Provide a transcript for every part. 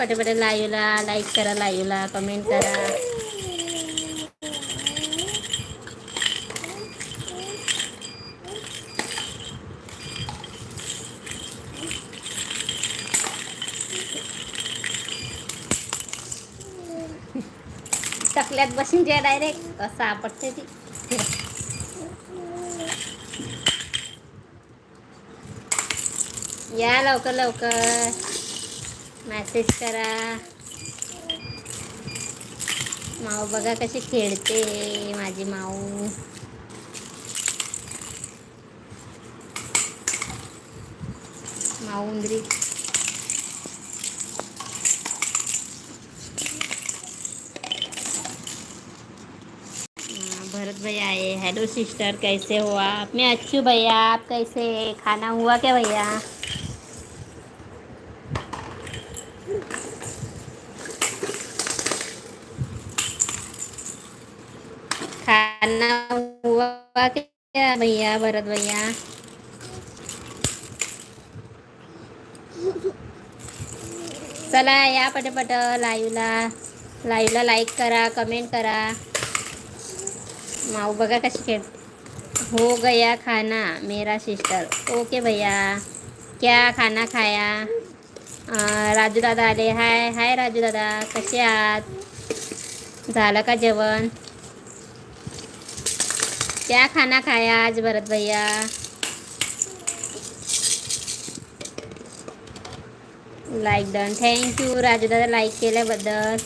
या पटापट लाईव्हला लाईक करा लाईव्हला कमेंट करा. चकल्यात बसून जे डायरेक्ट असं आपटते ती. या लवकर लवकर. मॅसेज करा. माऊ बघा कशी खेळते माझी माऊ. माऊ उंदरी. भरत भैया आए हेलो सिस्टर कैसे हो आप? मैं अच्छी हूँ भैया. आप कैसे? खाना हुआ क्या भैया? क्या भैया भरत भैया। चला या पटपट लाईव्हला लाईव्हला लाईक करा कमेंट करा. माऊ बघा कशी खेळ हो गया खाना मेरा सिस्टर ओके भैया. क्या खाना खाया? राजू दादा आले. हाय हाय राजू दादा. कसे आहात? झालं का जेवण? क्या खाना खाया आज भरत भैया? लाईक डन थँक्यू राजू दादा लाईक केल्याबद्दल.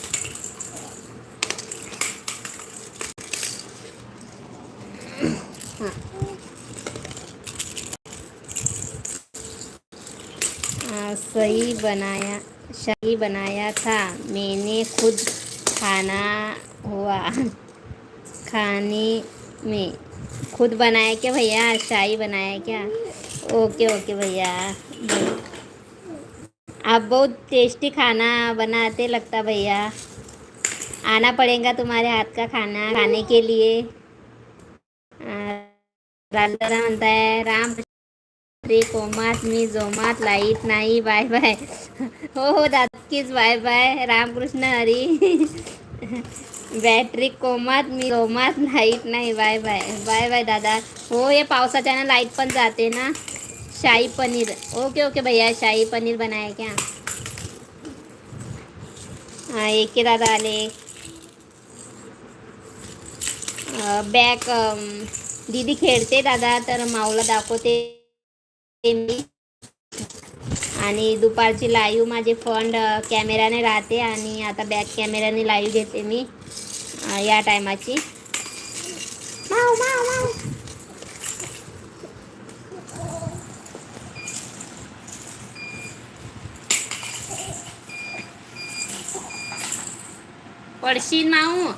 सही बनाया सही बनाया था। मैंने खुद खाना हुआ। खाने में खुद बनाया क्या भैया? शाही बनाया क्या? ओके ओके भैया। आप बहुत टेस्टी खाना बनाते लगता भैया। आना पड़ेगा तुम्हारे हाथ का खाना खाने के लिए। राजा म्हणताय राम कोमात मी जोमात लाईट नाही बाय बाय। हो हो दादकीच bye bye. Ramkrishna Hari. Battery कोमात मी कोमात लाइट नाही. Bye bye. बाय बाय दादा. हो हे पावसाच्या ना लाइट पण जाते ना. शाही पनीर. ओके ओके भैया. शाही पनीर बनाया क्या? हाँ एक दादा आले. बॅक दीदी खेळते दादा तर माऊला दाखवते. मी. आणि दुपारची लाईव्ह माझे फंड कॅमेराने राहते आणि आता बॅक कॅमेराने लाईव्ह घेते मी. या टायमाची. पडशील माऊ.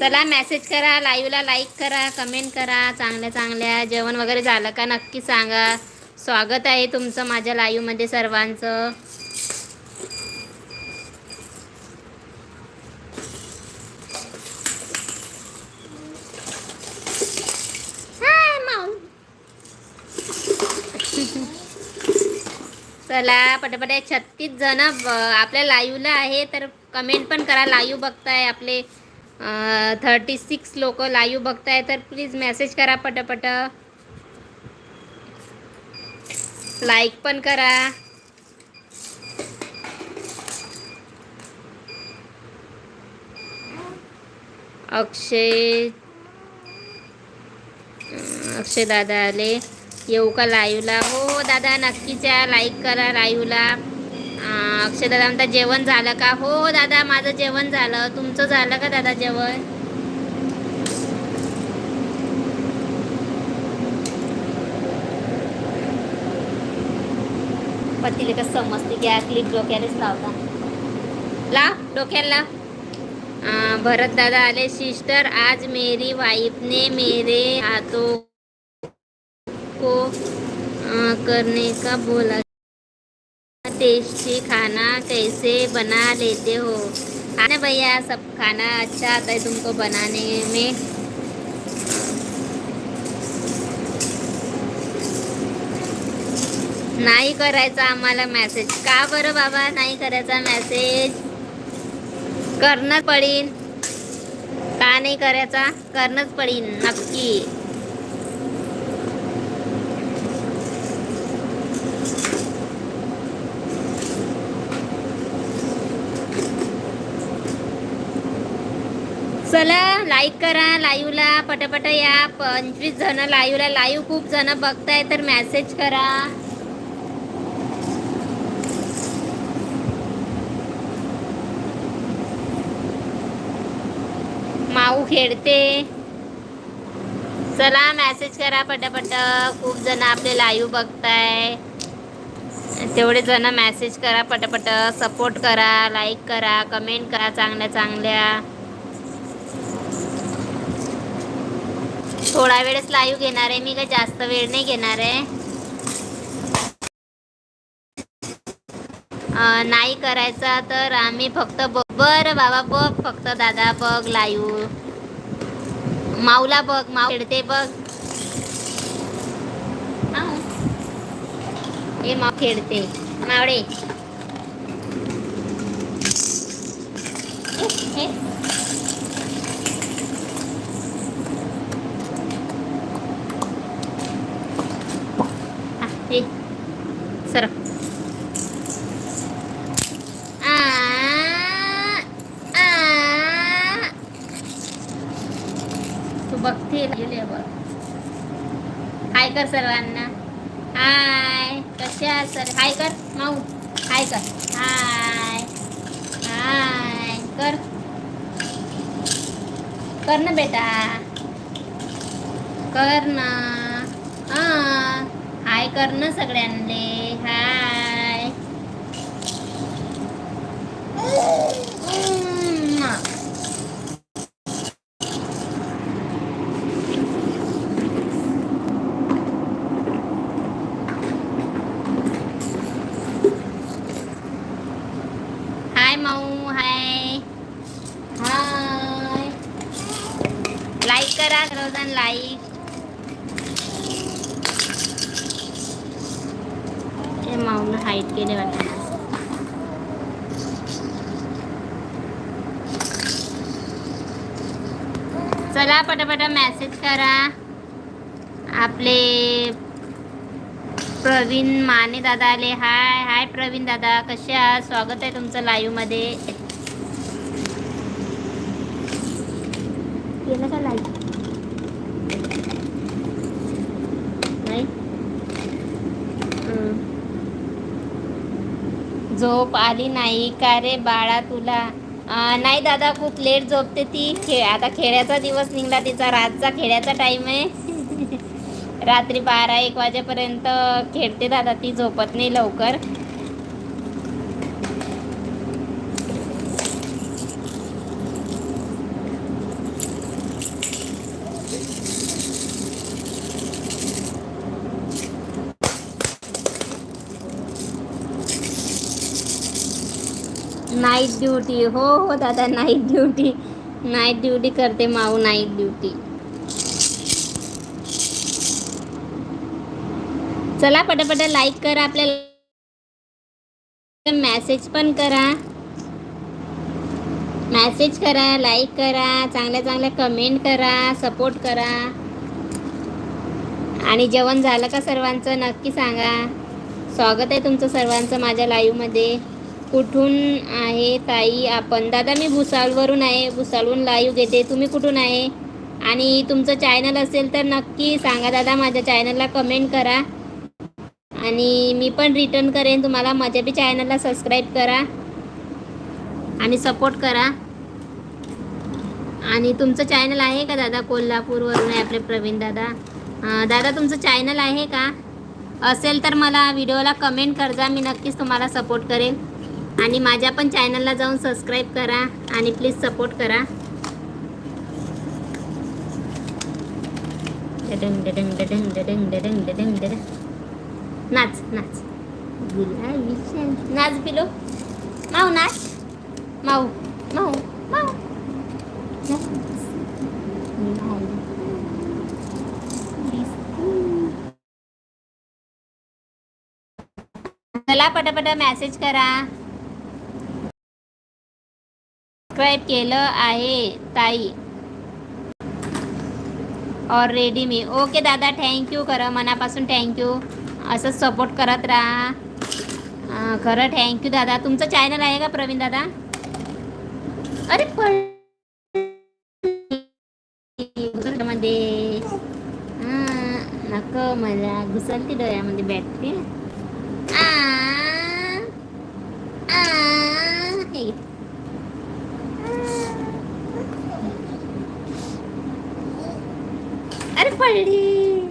चला मेसेज करा लाईव्हला लाईक करा कमेंट करा चांगल्या चांगल्या जेवण वगैरे झालं का नक्की सांगा. स्वागत आहे तुमचं माझ्या लाईव्हमध्ये सर्वांचं. चला पटापट छत्तीस जण आपल्या लाईव्हला आहे तर कमेंट पण करा. लाईव्ह बघताय आपले थर्टी सिक्स लोक लाईव्ह बघताय तर प्लीज मेसेज करा पटापट. लाईक पण करा. अक्षय अक्षय दादा आले. येऊ का लाईव्हला हो दादा नक्कीच या. लाईक करा लाईव्हला अक्षय दादा म्हणता जेवण झालं का? हो दादा माझं जेवण झालं. तुमचं झालं का दादा जेवण? पतीले कसं समजते की क्लिप डोक्यालाच लावता. ला डोक्याला भरत दादा आले, सिस्टर, आज मेरी वाइफ ने मेरे हाथों को करने का बोला. टेस्टी खाना कैसे बना लेते हो? खाना भैया, सब खाना अच्छा आता है तुमको बनाने में. नाही करायचा आम्हाला मेसेज का बरं बाबा नाही करायचा मेसेज करणं पडीन. का नाही करायचा? करणंच पडीन नक्की. चला लाईक करा लाईव्हला पटापट या. पंचवीस जण लाईव्हला लाईव्ह खूप जण बघताय तर मेसेज करा. माऊ खेळते. चला मॅसेज करा पटापट. खूप जण आपले लाईव्ह बघताय. तेवढे जण मॅसेज करा पटापट. सपोर्ट करा लाईक करा कमेंट करा चांगल्या चांगल्या. थोडा वेळच लाईव्ह घेणार आहे मी काही जास्त वेळ नाही घेणार आहे. नाही करायचा तर आम्ही फक्त बघ बरं बाबा बघ फक्त दादा बघ लाईव माऊला बघ माऊ खेळते बघ. हे माऊ खेळते. मावडे हा, सर आ, आ. तू बघते गेले बघ हाय कर सर्वांना. हाय कसे आहात सर? हाय कर. माऊ. हाय कर. हाय हाय कर. कर ना बेटा. कर ना. हां. हाय कर ना सगळ्यांना हाय उम्म. हाय माऊ हाय हाय लाईक करा सर्वजण लाईक हे माऊनं हाईट केले वाटतं चला पटापट मेसेज करा. आपले प्रवीण माने दादा आले. हाय हाय प्रवीण दादा. कसे आहात? स्वागत आहे तुमचं लाईव्हमध्ये केलं का लाईव्ह नाही? झोप आली नाही. का रे बाळा तुला? नाही दादा खूप लेट झोपते ती. खे आता खेड्याचा दिवस निघला तिचा रातचा खेड्याचा टाईम आहे. रात्री बारा एक वाजेपर्यंत खेळते दादा ती झोपत नाही लवकर. Night duty. हो हो दादा नाईट ड्युटी. नाईट ड्युटी करते माऊ नाईट ड्युटी. चला पटापट लाईक करा आपल्याला. मॅसेज पण करा. मॅसेज करा लाईक करा. चांगल्या चांगल्या कमेंट करा. सपोर्ट करा. आणि जेवण झालं का सर्वांचं? नक्की सांगा. स्वागत आहे तुमचं सर्वांचं माझ्या लाईव्हमध्ये कुठून आहे ताई? आपण दादा मी भुसावळवरून आहे. भुसावळून लाईव्ह घेते. तुम्ही कुठून आहे? आणि तुमचं चॅनल असेल तर नक्की सांगा दादा. माझ्या चॅनलला कमेंट करा. आणि मी पण रिटर्न करेन. तुम्हाला माझ्या बी चॅनलला सबस्क्राईब करा. आणि सपोर्ट करा. आणि तुमचं चॅनल आहे का दादा? कोल्हापूरवरून आहे आपले प्रवीण दादा. दादा तुमचं चॅनल आहे का? असेल तर मला व्हिडिओला कमेंट करजा. मी नक्कीच तुम्हाला सपोर्ट करेन. आणि माझ्या पण चॅनलला जाऊन सबस्क्राईब करा आणि प्लीज सपोर्ट करा. डडंग डडंग डडंग डडंग डडंग डडंग डडंग. नाच नाच. नाच बिलो. माऊ नाच. माऊ माऊ माऊ. मला पटापट चला पटापटा मेसेज करा. सबस्क्राईब केलं आहे ताई. ऑलरेडी मी. ओके दादा थँक्यू खरं मनापासून थँक्यू असंच सपोर्ट करत राहा. खरं थँक्यू दादा. तुमचं चॅनल आहे का प्रवीण दादा? अरे पण मध्ये नको मला घुसलती डोळ्यामध्ये बॅटरी आ, आ, हे घे. अरे पडली.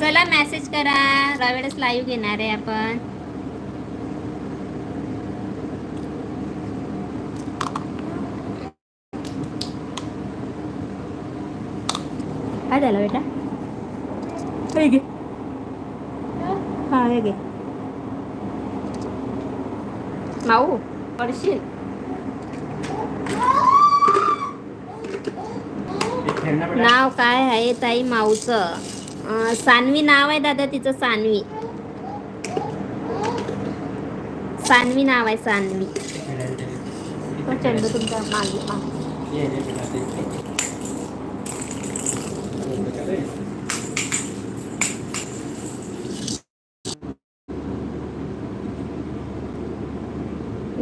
चला मेसेज करा. रावेळेस लाईव्ह घेणार आहे आपण. काय झालं बेटा. हे घे. हा हे घे. माऊ पडशील नाव काय आहे ताई माऊचं? सानवी नाव आहे दादा तिचं सानवी. सानवी नाव आहे सानवी. तो तुमच्या मागे.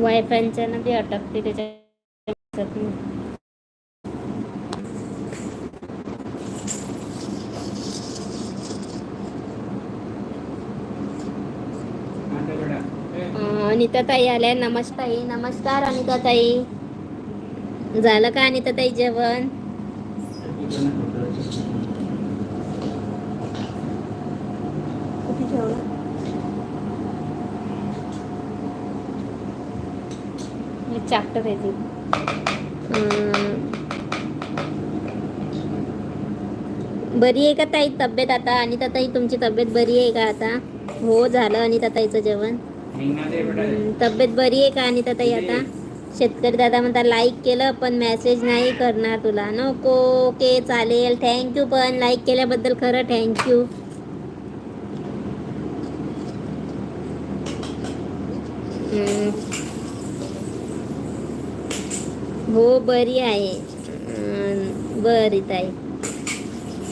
वायफायच्या ना बी अटकते त्याच्या अनिताताई आल्या. नमस्ताई नमस्कार अनिताताई. झालं का अनिताताई जेवण? चाप्टर आहे बरी आहे का ताई तब्येत आता? अनिता ताई तुमची तब्येत बरी आहे का आता? हो झालं अनिता ताईचं जेवण. तब्येत बरी आहे का अनिता ताई आता? शेतकरी दादा म्हणता लाईक केलं पण मेसेज नाही करणार तुला. नको ओके चालेल. थँक्यू पण लाईक केल्याबद्दल खरं थँक्यू हो बरी आहे. बरी ताई.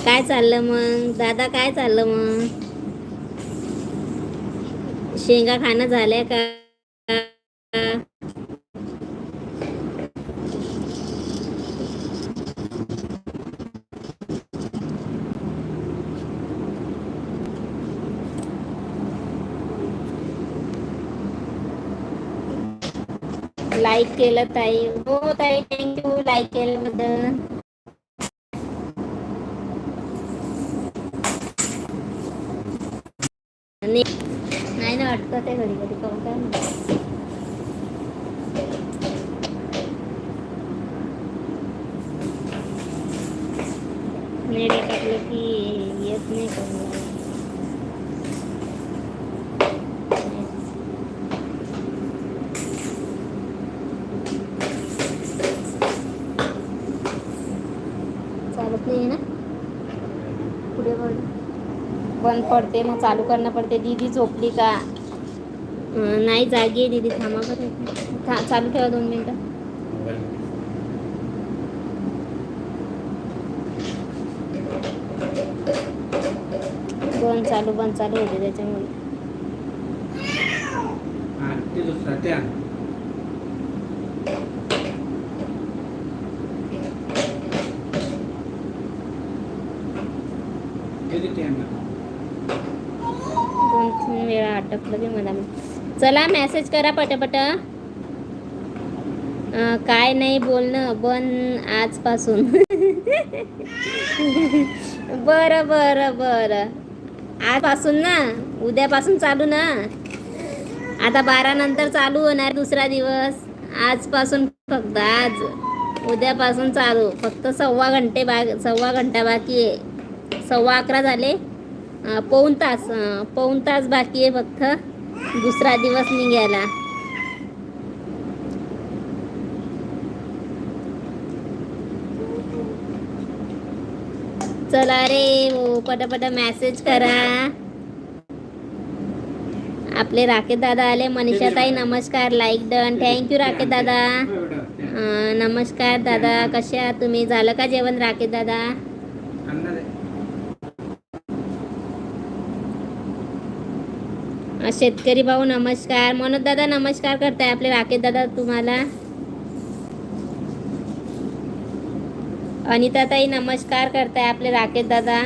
काय चाललं मग? दादा काय चाललं मग? शेंगा खाणं झाल्या का? लाईक केलं ताई. हो ताई थँक्यू लाईक केल्याबद्दल आणि नाही आहे घडी घडी काहून काय माहिती. नेट टाकलं की येत नाही करून। चालत ना? पुढे बघ. बंद पडते मग चालू करणं पडते. दीदी झोपली का? नाही जागी आहे दीदी थांबा बरं. था चालू ठेवा दोन मिनटं. बंद चालू बंद चालू होते त्याच्यामुळे. दोन तीन वेळा अटकलं की मला. चला मेसेज करा पटापट. काय नाही बोलणं बन आजपासून. बरं बरं बरं. आजपासून ना उद्यापासून चालू ना. आता बारा नंतर चालू होणार दुसरा दिवस. आजपासून फक्त आज. उद्यापासून चालू. फक्त सव्वा घंटे बा सव्वा घंटा बाकी आहे. सव्वा अकरा झाले. पाऊन पाऊण तास पाऊन तास बाकी आहे फक्त. दुसरा दिवस निघायला. चला रे हो पटापट मेसेज करा. आपले राकेश दादा आले मनीषाताई नमस्कार लाईक डन थँक्यू राकेश दादा. हो, त्या. अं, नमस्कार दादा कसे आहात तुम्ही? झालं का जेवण राकेश दादा? शेतकरी भाऊ नमस्कार. मनोज दादा नमस्कार करताय आपले राकेश दादा तुम्हाला. अनिताताई नमस्कार करताय आपले राकेश दादा.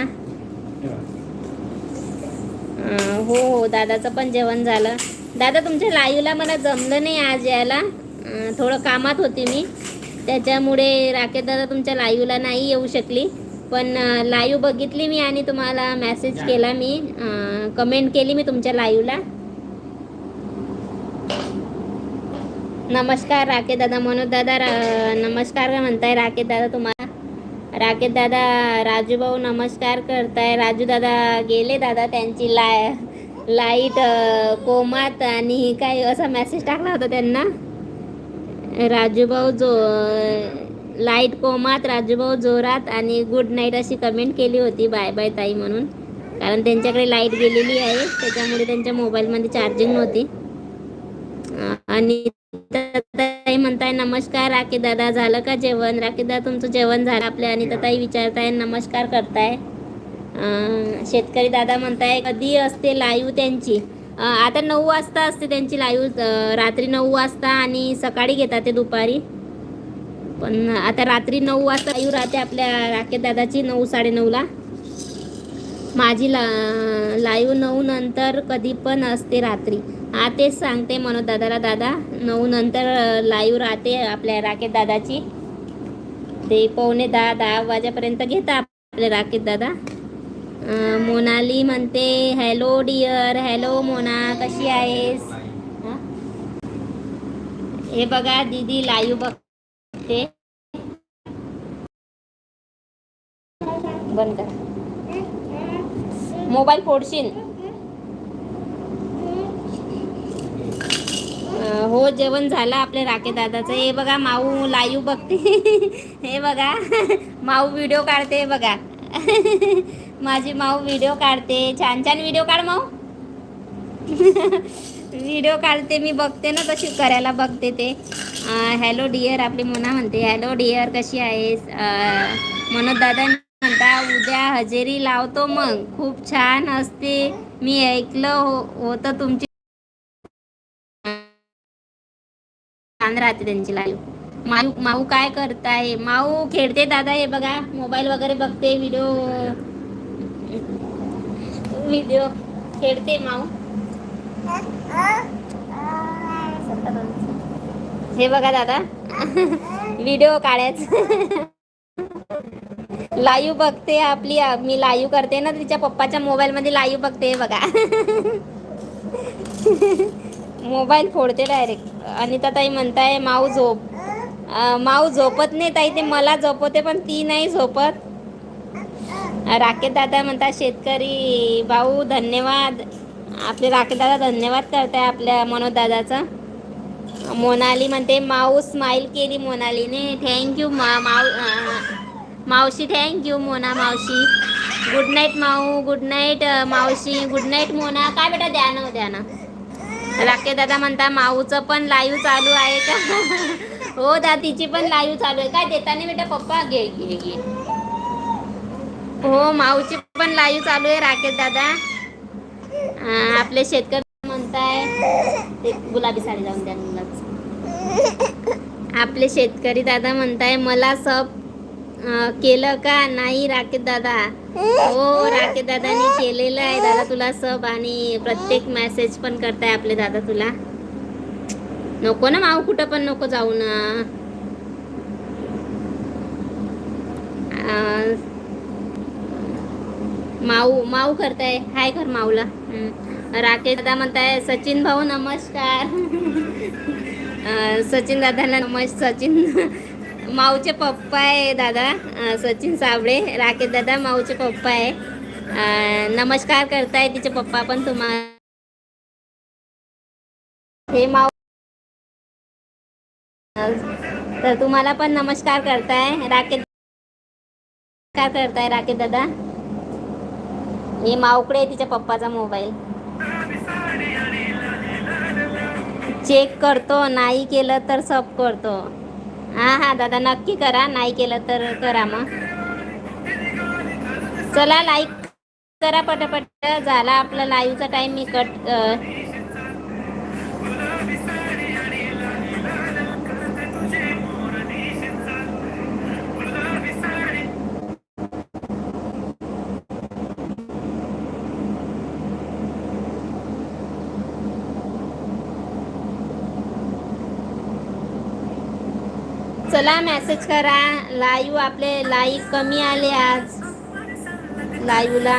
हो हो दादाचं पण जेवण झालं. दादा तुमच्या लाईव्हला मला जमलं नाही आज यायला. थोडं कामात होती मी. त्याच्यामुळे राकेश दादा तुमच्या लाईव्हला नाही येऊ शकली. पण लाईव्ह बघितली मी आणि तुम्हाला मेसेज केला मी. कमेंट केली मी तुमच्या लाईव्हला नमस्कार राकेश दादा मनोज दादा रा- नमस्कार का म्हणताय राकेश दादा तुम्हाला. राकेश दादा राजू भाऊ नमस्कार करताय. राजू दादा गेले दादा त्यांची लाय लाइट कोमात आणि काय असा मेसेज टाकला होता त्यांना? राजूभाऊ जो लाइट कोमात राजूभाऊ जोरात आणि गुड नाईट अशी कमेंट केली होती बाय बाय ताई म्हणून. कारण त्यांच्याकडे लाइट गेलेली आहे त्याच्यामुळे त्यांच्या मोबाईलमध्ये चार्जिंग नव्हती. आणि ताई म्हणताय नमस्कार राखी दादा झालं का जेवण? राखी दादा तुमचं जेवण झालं आपल्या? आणि ताई विचारताय नमस्कार करताय? शेतकरी दादा म्हणताय कधी असते लाईव्ह त्यांची? आता नऊ वाजता असते त्यांची लाईव्ह रात्री नऊ वाजता आणि सकाळी घेतात ते दुपारी. पण आता रात्री नऊ वाजता लाईव्ह राहते आपल्या राकेत दादाची नऊ साडेनऊला. माझी ला लाईव्ह नऊ नंतर कधी पण असते रात्री. हा तेच सांगते मनोज दादाला. दादा नऊ नंतर लाईव्ह राहते आपल्या राकेत दादाची. ते पावणे दहा दहा वाजेपर्यंत घेता आपले राकेत दादा. मोनाली म्हणते हॅलो डिअर हॅलो मोना कशी आहेस? हे? बघा दीदी लाईव्ह ते बंद कर. मोबाईल फोडशील. हो जेवण झालं आपल्या राके दादाचं. हे बघा माऊ लाईव्ह बघते. हे बघा माऊ व्हिडिओ काढते बघा. माझी माऊ व्हिडिओ काढते. छान छान व्हिडिओ काढ माऊ. व्हिडिओ काढते मी बघते ना कशी करायला बघते ते. हॅलो डिअर आपली मोना म्हणते हॅलो डिअर कशी आहेस? मनोज दादा म्हणता उद्या हजेरी लावतो मग खूप छान असते मी ऐकलं हो होतं तुमची. छान राहते त्यांची लाईव्ह माऊ माऊ काय करताय? माऊ खेळते दादा हे बघा मोबाईल वगैरे बघते व्हिडिओ व्हिडिओ खेळते माऊ. हे बघा दादा. व्हिडिओ काढायच. लाईव्ह बघते आपली. मी लाईव्ह करते ना तिच्या पप्पाच्या मोबाईल मध्ये लाईव्ह बघते बघा. मोबाईल फोडते डायरेक्ट अनिता ताई म्हणताय माऊ झोप. माऊ झोपत नाही ताई ते मला झोपवते पण ती नाही झोपत. राकेश दादा म्हणतात शेतकरी भाऊ धन्यवाद. आपले राकेश दादा धन्यवाद करताय आपल्या मनोदादाचा. मोनाली म्हणते माऊ स्माईल केली मोनालीने. थँक्यू मा माऊ मावशी थँक्यू मोना मावशी. Good night Mau. Good night मावशी. Good night Mona. काय बेटा द्या ना द्या ना. राकेश दादा म्हणता माऊचं पण लाईव्ह चालू आहे का? हो दा तिची पण लाईव्ह चालू आहे. काय देता नाही बेटा पप्पा? घे घे घे. हो माऊची पण लाईव्ह चालू आहे राकेश दादा आपले शेतकरी म्हणताय ते गुलाबी साडी जाऊन द्या मुलाच. आपले शेतकरी दादा म्हणताय मला सब केलं का? नाही राकेश दादा. हो राकेश दादानी केलेलं आहे. दादा तुला सब आणि प्रत्येक मेसेज पण करताय आपले दादा तुला. नको ना माऊ कुठं पण नको जाऊ ना. माऊ माऊ करताय. हाय कर माऊला. राकेश दादा म्हणताय सचिन भाऊ नमस्कार. सचिन दादाला नमस् सचिन माऊचे पप्पा आहे दादा. सचिन साबळे राकेश दादा माऊचे पप्पा आहे. नमस्कार करताय तिचे पप्पा पण तुम्हाला हे माऊ तर तुम्हाला पण नमस्कार करताय. राकेश काय करताय राकेश दादा. हे मावकडे आहे तिच्या पप्पाचा मोबाईल. चेक करतो नाही केलं तर सब करतो. हां हां दादा नक्की करा नाही केलं तर करा मग. चला लाईक करा पटापट. झाला आपला लाईव्हचा टाईम मी कट चला मेसेज करा. लाईव्ह आपले लाईक कमी आले आज. लाईव्हला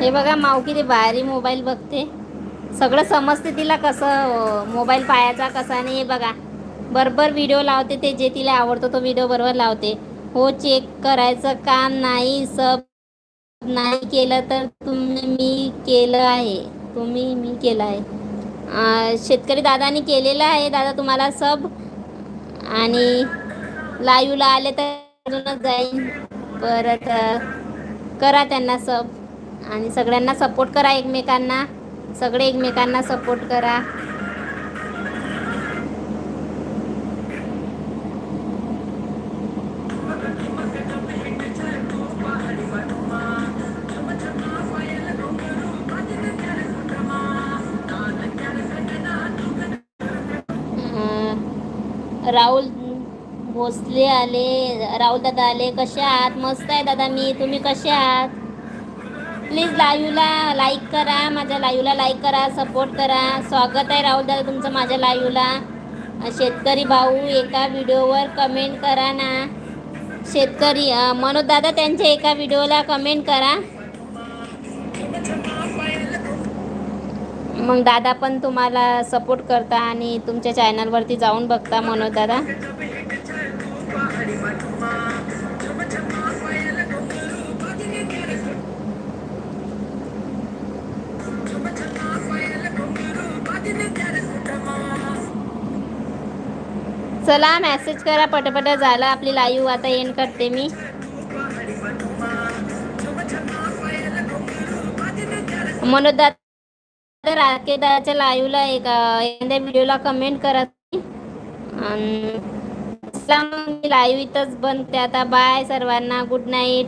हे बघा माऊ किती भारी मोबाईल बघते. सगळं समजते तिला कसं मोबाईल पायाचा कसा नाही हे बघा. बरोबर व्हिडिओ लावते ते जे तिला आवडतो तो व्हिडिओ बरोबर लावते. हो चेक करायचं काम नाही सब नाही केलं तर तुम्ही मी केलं आहे. तुम्ही मी केलं आहे. शेतकरी दादानी केलेलं आहे. दादा तुम्हाला सब आणि लाईव्हला आले तर अजूनच जाईन परत करा त्यांना सब. आणि सगळ्यांना सपोर्ट करा एकमेकांना. सगळे एकमेकांना सपोर्ट करा. राहुल भोसले आले राहुल दादा आले कसे आहात? मस्त आहे दादा मी. तुम्ही कसे आहात? प्लीज लाईव्हला लाईक करा माझ्या लाईव्हला लाईक करा सपोर्ट करा. स्वागत आहे राहुल दादा तुमचं माझ्या लाईव्हला. शेतकरी भाऊ एका व्हिडिओवर कमेंट करा ना. शेतकरी मनोज दादा त्यांच्या एका व्हिडिओला कमेंट करा. मग दादा पण तुम्हाला सपोर्ट करता आणि तुमच्या चॅनलवरती जाऊन बघता मनोज दादा. चला मेसेज करा पटपट झालं आपली लाईव्ह आता एंड करते मी. मनोज दादा राकेदाच्या लाईव्हला एक एखाद्या व्हिडिओला कमेंट करा. मग मी लाईव्ह इथंच बनते. आता बाय सर्वांना. Good night